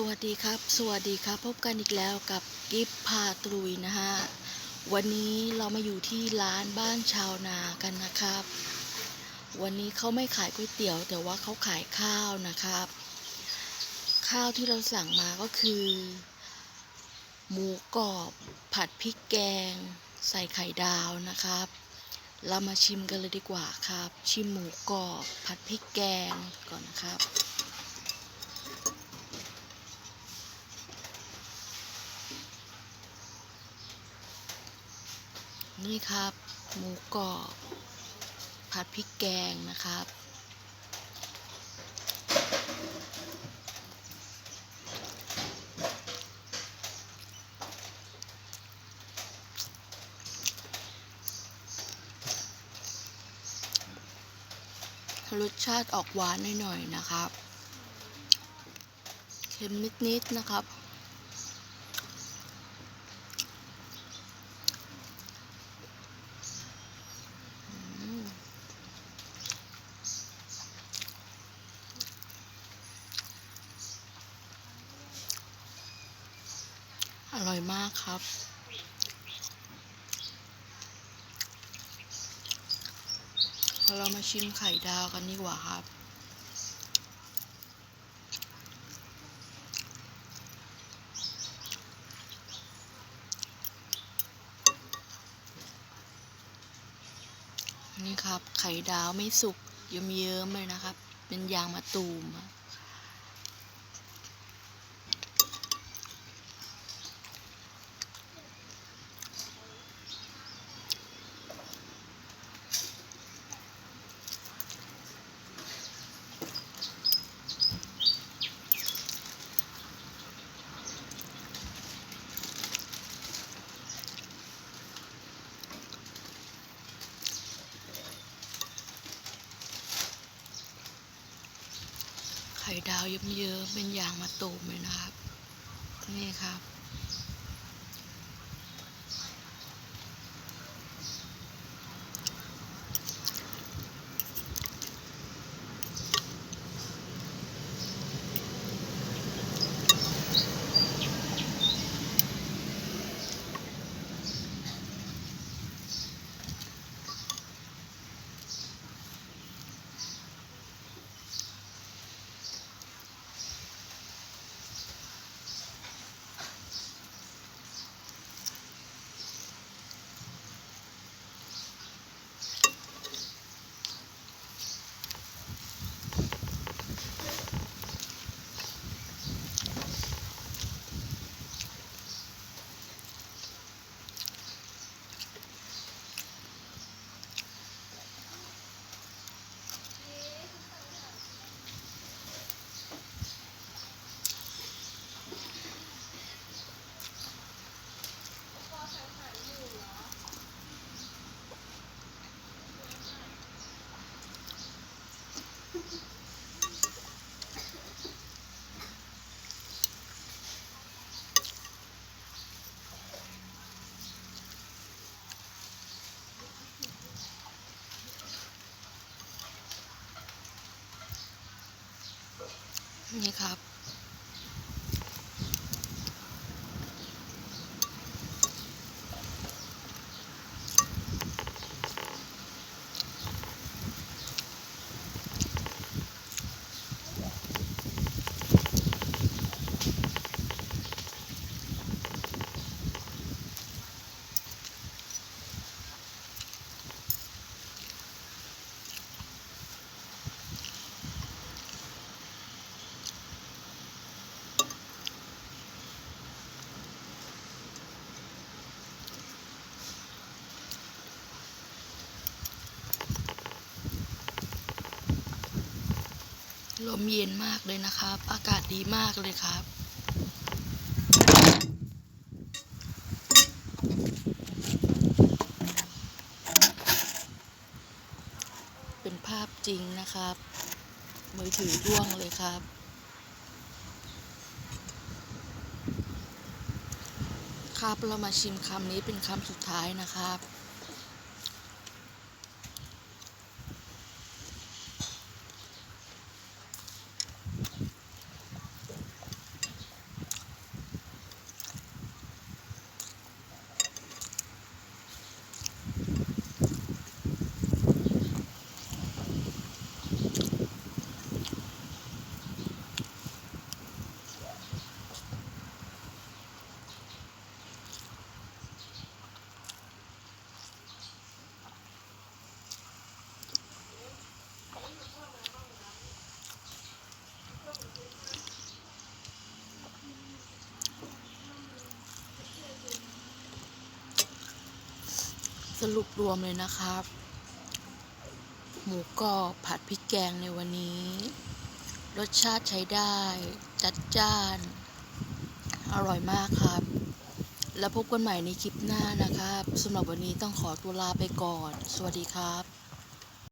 สวัสดีครับ สวัสดีครับ พบกันอีกแล้วกับกิฟพาตรุยนะฮะ วันนี้เรามาอยู่ที่ร้านบ้านชาวนากันนะครับ วันนี้เขาไม่ขายก๋วยเตี๋ยว แต่ว่าเขาขายข้าวนะครับ ข้าวที่เราสั่งมาก็คือ หมูกรอบ ผัดพริกแกง ใส่ไข่ดาวนะครับ เรามาชิมกันเลยดีกว่าครับ ชิมหมูกรอบ ผัดพริกแกงก่อนนะครับ นี่ครับ หมูกรอบผัดพริกแกงนะครับ รสชาติออกหวานหน่อยๆนะครับ เค็มนิดๆนะครับ อืม อร่อยมากครับ เรามาชิมไข่ดาวกันดีกว่าครับ นี่ครับ ไข่ดาวไม่สุกเยิ้มๆเลยนะครับ เป็นยางมะตูม ไข่ดาวเยิ้มๆเป็นยางมะตูมเลยนะครับ นี่ครับ นี่ครับ ลมเย็นมากเลยนะครับ อากาศดีมากเลยครับ เป็นภาพจริงนะครับ มือถือร่วงเลยครับครับเรามาชิมคำนี้เป็นคำสุดท้ายนะครับ รุปรวมเลยนะครับ หมูกรอบผัดพริกแกงในวันนี้ รสชาติใช้ได้ จัดจ้าน อร่อยมากครับ แล้วพบกันใหม่ในคลิปหน้านะครับสำหรับวันนี้ต้องขอตัวลาไปก่อน สวัสดีครับ